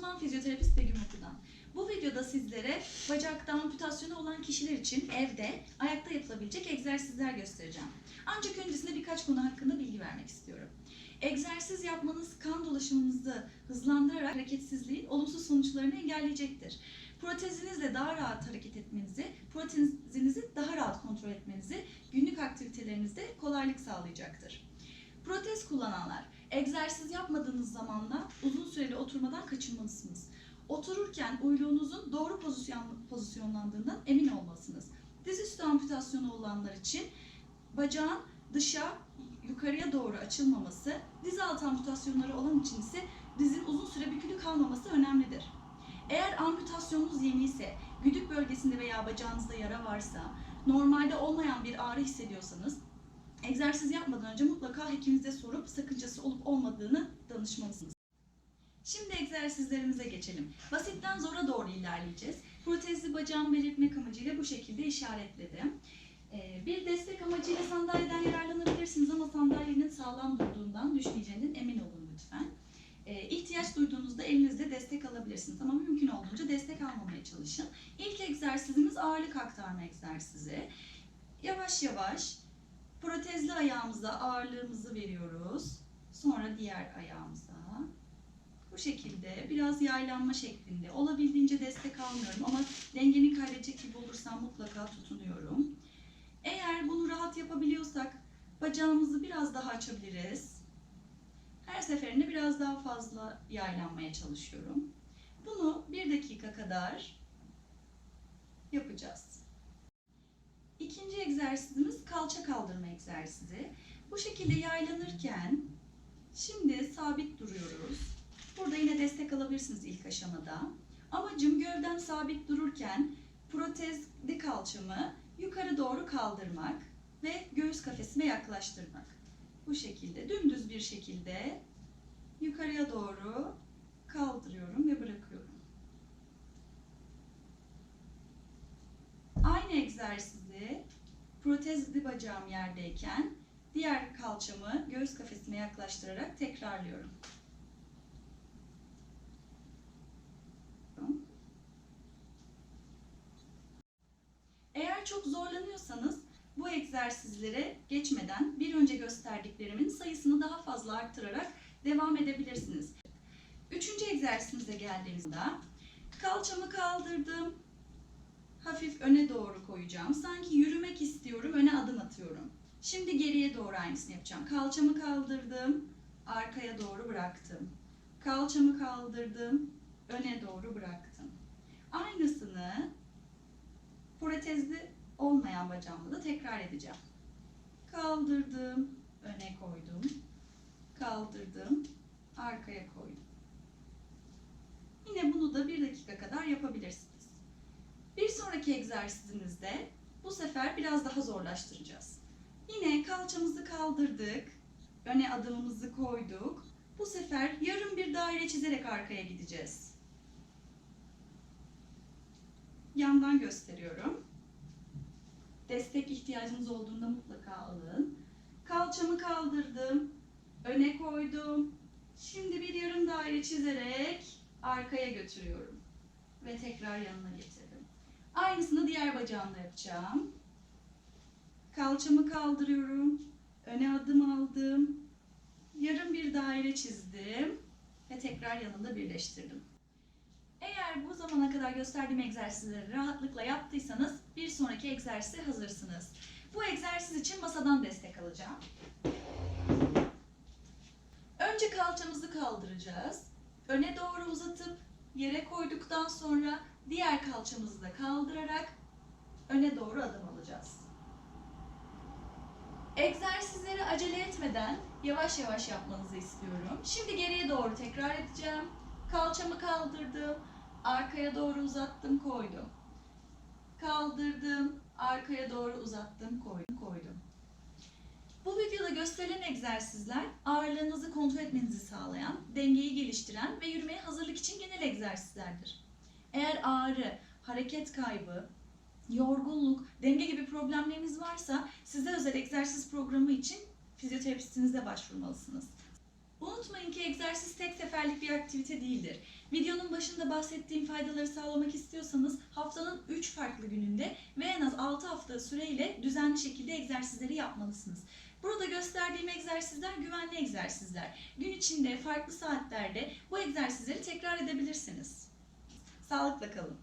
uzman fizyoterapist Begüm Oku'dan. Bu videoda sizlere bacakta amputasyonu olan kişiler için evde ayakta yapılabilecek egzersizler göstereceğim. Ancak öncesinde birkaç konu hakkında bilgi vermek istiyorum. Egzersiz yapmanız kan dolaşımınızı hızlandırarak hareketsizliğin olumsuz sonuçlarını engelleyecektir. Protezinizle daha rahat hareket etmenizi, protezinizi daha rahat kontrol etmenizi günlük aktivitelerinizde kolaylık sağlayacaktır. Protez kullananlar, egzersiz yapmadığınız zamanla oturmadan kaçınmalısınız. Otururken uyluğunuzun doğru pozisyon, pozisyonlandığından emin olmalısınız. Dizüstü amputasyonu olanlar için bacağın dışa yukarıya doğru açılmaması, diz altı amputasyonları olan için ise dizin uzun süre bükülü kalmaması önemlidir. Eğer amputasyonunuz yeni ise, güdük bölgesinde veya bacağınızda yara varsa, normalde olmayan bir ağrı hissediyorsanız, egzersiz yapmadan önce mutlaka hekiminize sorup sakıncası olup olmadığını danışmalısınız. Şimdi egzersizlerimize geçelim. Basitten zora doğru ilerleyeceğiz. Protezli bacağımı belirtmek amacıyla bu şekilde işaretledim. Ee, Bir destek amacıyla sandalyeden yararlanabilirsiniz ama sandalyenin sağlam durduğundan düşmeyeceğinden emin olun lütfen. Ee, İhtiyaç duyduğunuzda elinizde destek alabilirsiniz ama mümkün olduğunca destek almamaya çalışın. İlk egzersizimiz ağırlık aktarma egzersizi. Yavaş yavaş protezli ayağımıza ağırlığımızı veriyoruz. Sonra diğer ayağımıza. Şekilde biraz yaylanma şeklinde. Olabildiğince destek almıyorum ama dengeni kaybedecek gibi olursam mutlaka tutunuyorum. Eğer bunu rahat yapabiliyorsak bacağımızı biraz daha açabiliriz. Her seferinde biraz daha fazla yaylanmaya çalışıyorum. Bunu bir dakika kadar yapacağız. İkinci egzersizimiz kalça kaldırma egzersizi. Bu şekilde yaylanırken şimdi sabit duruyoruz. Destek alabilirsiniz ilk aşamada. Amacım gövdem sabit dururken protezli kalçamı yukarı doğru kaldırmak ve göğüs kafesime yaklaştırmak. Bu şekilde dümdüz bir şekilde yukarıya doğru kaldırıyorum ve bırakıyorum. Aynı egzersizi protezli bacağım yerdeyken diğer kalçamı göğüs kafesime yaklaştırarak tekrarlıyorum. Eğer çok zorlanıyorsanız bu egzersizlere geçmeden bir önce gösterdiklerimin sayısını daha fazla arttırarak devam edebilirsiniz. Üçüncü egzersizimize geldiğimizde kalçamı kaldırdım, hafif öne doğru koyacağım. Sanki yürümek istiyorum, öne adım atıyorum. Şimdi geriye doğru aynısını yapacağım. Kalçamı kaldırdım, arkaya doğru bıraktım. Kalçamı kaldırdım, öne doğru bıraktım. Aynısını protezli olmayan bacağımda da tekrar edeceğim. Kaldırdım, öne koydum. Kaldırdım, arkaya koydum. Yine bunu da bir dakika kadar yapabilirsiniz. Bir sonraki egzersizimizde bu sefer biraz daha zorlaştıracağız. Yine kalçamızı kaldırdık, öne adımımızı koyduk. Bu sefer yarım bir daire çizerek arkaya gideceğiz. Yandan gösteriyorum. Destek ihtiyacınız olduğunda mutlaka alın. Kalçamı kaldırdım, öne koydum. Şimdi bir yarım daire çizerek arkaya götürüyorum ve tekrar yanına getirdim. Aynısını diğer bacağımda yapacağım. Kalçamı kaldırıyorum. Öne adım aldım. Yarım bir daire çizdim ve tekrar yanında birleştirdim. Eğer bu zamana kadar gösterdiğim egzersizleri rahatlıkla yaptıysanız bir sonraki egzersize hazırsınız. Bu egzersiz için masadan destek alacağım. Önce kalçamızı kaldıracağız. Öne doğru uzatıp yere koyduktan sonra diğer kalçamızı da kaldırarak öne doğru adım alacağız. Egzersizleri acele etmeden yavaş yavaş yapmanızı istiyorum. Şimdi geriye doğru tekrar edeceğim. Kalçamı kaldırdım, arkaya doğru uzattım, koydum. Kaldırdım, arkaya doğru uzattım, koydum, koydum. Bu videoda gösterilen egzersizler ağırlığınızı kontrol etmenizi sağlayan, dengeyi geliştiren ve yürümeye hazırlık için genel egzersizlerdir. Eğer ağrı, hareket kaybı, yorgunluk, denge gibi problemleriniz varsa size özel egzersiz programı için fizyoterapistinize başvurmalısınız. Unutmayın ki egzersiz tek seferlik bir aktivite değildir. Videonun başında bahsettiğim faydaları sağlamak istiyorsanız haftanın 3 farklı gününde ve en az 6 hafta süreyle düzenli şekilde egzersizleri yapmalısınız. Burada gösterdiğim egzersizler güvenli egzersizler. Gün içinde farklı saatlerde bu egzersizleri tekrar edebilirsiniz. Sağlıkla kalın.